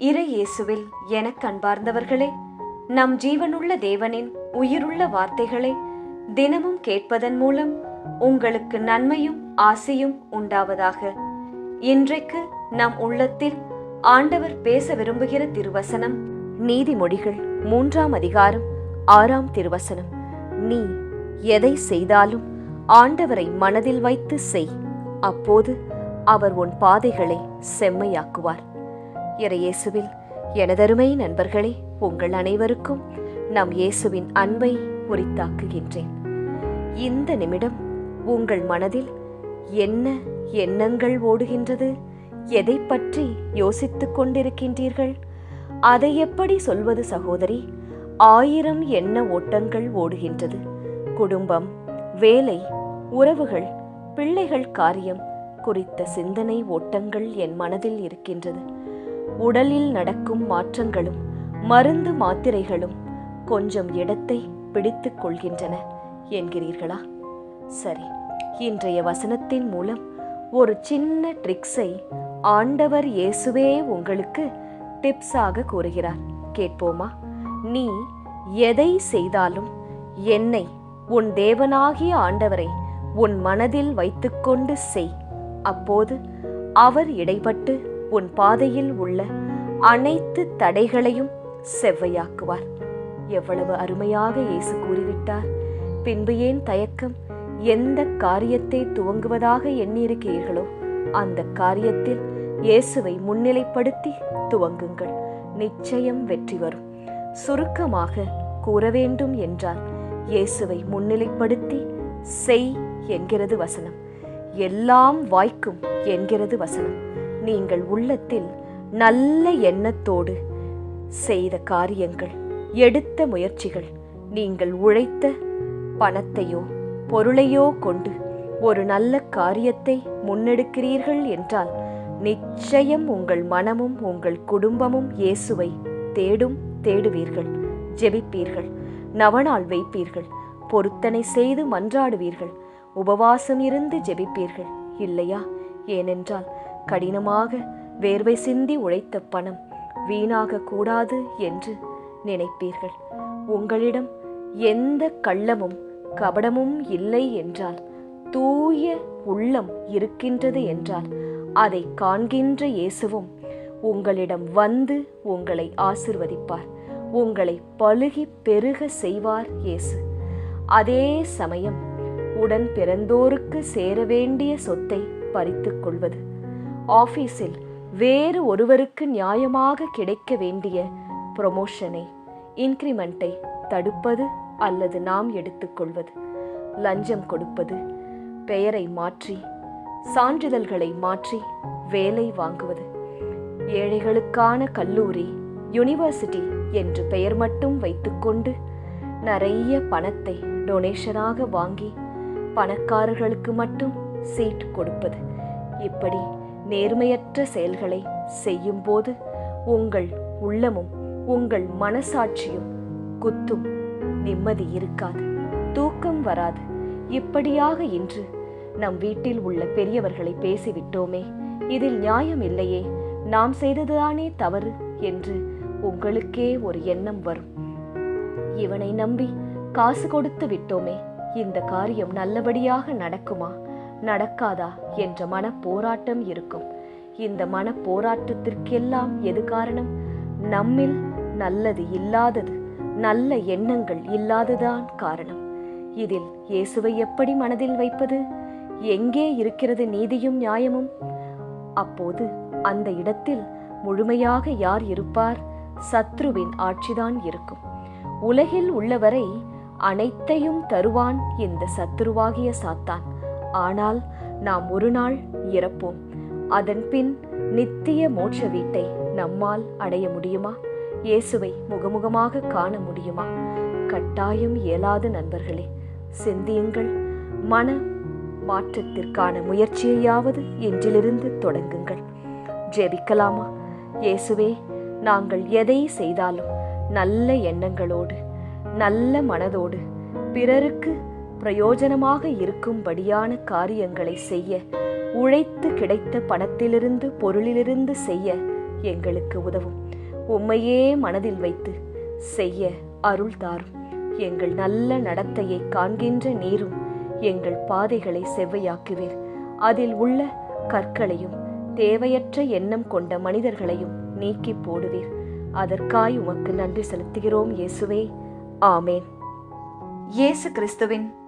இறை இயேசுவில் எனக் அன்பார்ந்தவர்களே நம் ஜீவனுள்ள தேவனின் உயிருள்ள வார்த்தைகளை தினமும் கேட்பதன் மூலம் உங்களுக்கு நன்மையும் ஆசையும் உண்டாவதாக. இன்றைக்கு நம் உள்ளத்தில் ஆண்டவர் பேச விரும்புகிற திருவசனம் நீதிமொழிகள் மூன்றாம் அதிகாரம் ஆறாம் திருவசனம். நீ எதை செய்தாலும் ஆண்டவரை மனதில் வைத்து செய். அப்போது அவர் உன் பாதைகளை செம்மையாக்குவார். இறையேசுவில் எனதருமை நண்பர்களே உங்கள் அனைவருக்கும் நம் இயேசுவின் அன்பை உரித்தாக்குகின்றேன். இந்த நிமிடம் உங்கள் மனதில் என்ன எண்ணங்கள் ஓடுகின்றது? எதை பற்றி யோசித்துக் கொண்டிருக்கின்றீர்கள்? அதை எப்படி சொல்வது சகோதரி? ஆயிரம் எண்ண ஓட்டங்கள் ஓடுகின்றது. குடும்பம் வேலை உறவுகள் பிள்ளைகள் காரியம் குறித்த சிந்தனை ஓட்டங்கள் என் மனதில் இருக்கின்றது. உடலில் நடக்கும் மாற்றங்களும் மருந்து மாத்திரைகளும் கொஞ்சம் இடத்தை பிடித்துக் கொள்கின்றன என்கிறீர்களா? சரி இன்றைய வசனத்தின் மூலம் ஒரு சின்ன ட்ரிக்ஸை ஆண்டவர் இயேசுவே உங்களுக்கு டிப்ஸாக கூறுகிறார். கேட்போமா? நீ எதை செய்தாலும் என்னை உன் தேவனாகிய ஆண்டவரை உன் மனதில் வைத்துக்கொண்டு செய். அப்போது அவர் இடைப்பட்டு உன் பாதையில் உள்ள அனைத்து தடைகளையும் செவ்வையாக்குவார். எவ்வளவு அருமையாக இயேசு கூறிவிட்டார். பின்பு ஏன் தயக்கம்? எந்த காரியத்தை துவங்குவதாக எண்ணியிருக்கிறீர்களோ அந்த காரியத்தில் இயேசுவை முன்னிலைப்படுத்தி துவங்குங்கள். நிச்சயம் வெற்றி வரும். சுருக்கமாக கூற வேண்டும் என்றால் இயேசுவை முன்னிலைப்படுத்தி செய் என்கிறது வசனம். எல்லாம் வாய்க்கும் என்கிறது வசனம். நீங்கள் உள்ளத்தில் நல்ல எண்ணத்தோடு செய்த காரியங்கள் எடுத்த முயற்சிகள் நீங்கள் உழைத்த பணத்தையோ பொருளையோ கொண்டு ஒரு நல்ல காரியத்தை முன்னெடுக்கிறீர்கள் என்றால் நிச்சயம் உங்கள் மனமும் உங்கள் குடும்பமும் இயேசுவை தேடும் தேடுவீர்கள் ஜெபிப்பீர்கள் நவநாள் வைப்பீர்கள் பொருத்தனை செய்து மன்றாடுவீர்கள் உபவாசம் இருந்து ஜெபிப்பீர்கள் இல்லையா? ஏனென்றால் கடினமாக வேர்வை சிந்தி உழைத்த பணம் வீணாக கூடாது என்று நினைப்பீர்கள். உங்களிடம் எந்த கள்ளமும் கபடமும் இல்லை என்றால் தூய உள்ளம் இருக்கின்றது என்றால் அதை காண்கின்ற இயேசுவும் உங்களிடம் வந்து உங்களை ஆசிர்வதிப்பார். உங்களை பழுகி பெருக செய்வார் இயேசு. அதே சமயம் உடன் பிறந்தோருக்கு சேர வேண்டிய சொத்தை பறித்துக் கொள்வது. ஆஃபீஸில் வேறு ஒருவருக்கு நியாயமாக கிடைக்க வேண்டிய ப்ரொமோஷனை இன்க்ரிமெண்ட்டை தடுப்பது அல்லது நாம் எடுத்துக்கொள்வது லஞ்சம் கொடுப்பது பெயரை மாற்றி சான்றிதழ்களை மாற்றி வேலை வாங்குவது ஏழைகளுக்கான கல்லூரி யூனிவர்சிட்டி என்று பெயர் மட்டும் வைத்துக்கொண்டு நிறைய பணத்தை டொனேஷனாக வாங்கி பணக்காரர்களுக்கு மட்டும் சீட் கொடுப்பது. இப்படி நேர்மையற்ற செயல்களை செய்யும்போது உங்கள் உள்ளமும் உங்கள் மனசாட்சியும் குத்தும். நிம்மதி இருக்காது தூக்கம் வராது. இப்படியாக இன்று நம் வீட்டில் உள்ள பெரியவர்களை பேசிவிட்டோமே இதில் நியாயம் இல்லையே நாம் செய்ததுதானே தவறு என்று உங்களுக்கே ஒரு எண்ணம் வரும். இவனை நம்பி காசு கொடுத்து விட்டோமே இந்த காரியம் நல்லபடியாக நடக்குமா? நடக்காதா என்ற மன போராட்டம் இருக்கும். இந்த மன போராட்டத்திற்கெல்லாம் எது காரணம்? நம்மில் நல்லது இல்லாதது நல்ல எண்ணங்கள் இல்லாததான் காரணம். இதில் இயேசுவை எப்படி மனதில் வைப்பது? எங்கே இருக்கிறது நீதியும் நியாயமும்? அப்போது அந்த இடத்தில் முழுமையாக யார் இருப்பார்? சத்ருவின் ஆட்சிதான் இருக்கும். உலகில் உள்ளவரை அனைத்தையும் தருவான் இந்த சத்ருவாகிய சாத்தான். ஆனால் நாம் ஒரு நாள் இறப்போம். அதன் பின் நித்திய மோட்ச வீட்டை நம்மால் அடைய முடியுமா? இயேசுவை முகமுகமாக காண முடியுமா? கட்டாயம் இயலாது நண்பர்களே சிந்தியுங்கள். மன மாற்றத்திற்கான முயற்சியையாவது இன்றிலிருந்து தொடங்குங்கள். ஜெபிக்கலாமா? இயேசுவே நாங்கள் எதை செய்தாலும் நல்ல எண்ணங்களோடு நல்ல மனதோடு பிறருக்கு பிரயோஜனமாக இருக்கும்படியான காரியங்களை செய்ய உழைத்து கிடைத்த பணத்திலிருந்து பொருளிலிருந்து செய்ய எங்களுக்கு உதவும். உம்மையே மனதில் வைத்து செய்ய அருள் தாரும். எங்கள் நல்ல நடத்தையை காண்கின்ற நீரும் எங்கள் பாதைகளை செவ்வையாக்குவீர். அதில் உள்ள கற்களையும் தேவையற்ற எண்ணம் கொண்ட மனிதர்களையும் நீக்கி போடுவீர். அதற்காய் உமக்கு நன்றி செலுத்துகிறோம் இயேசுவே. ஆமேன். இயேசு கிறிஸ்துவின்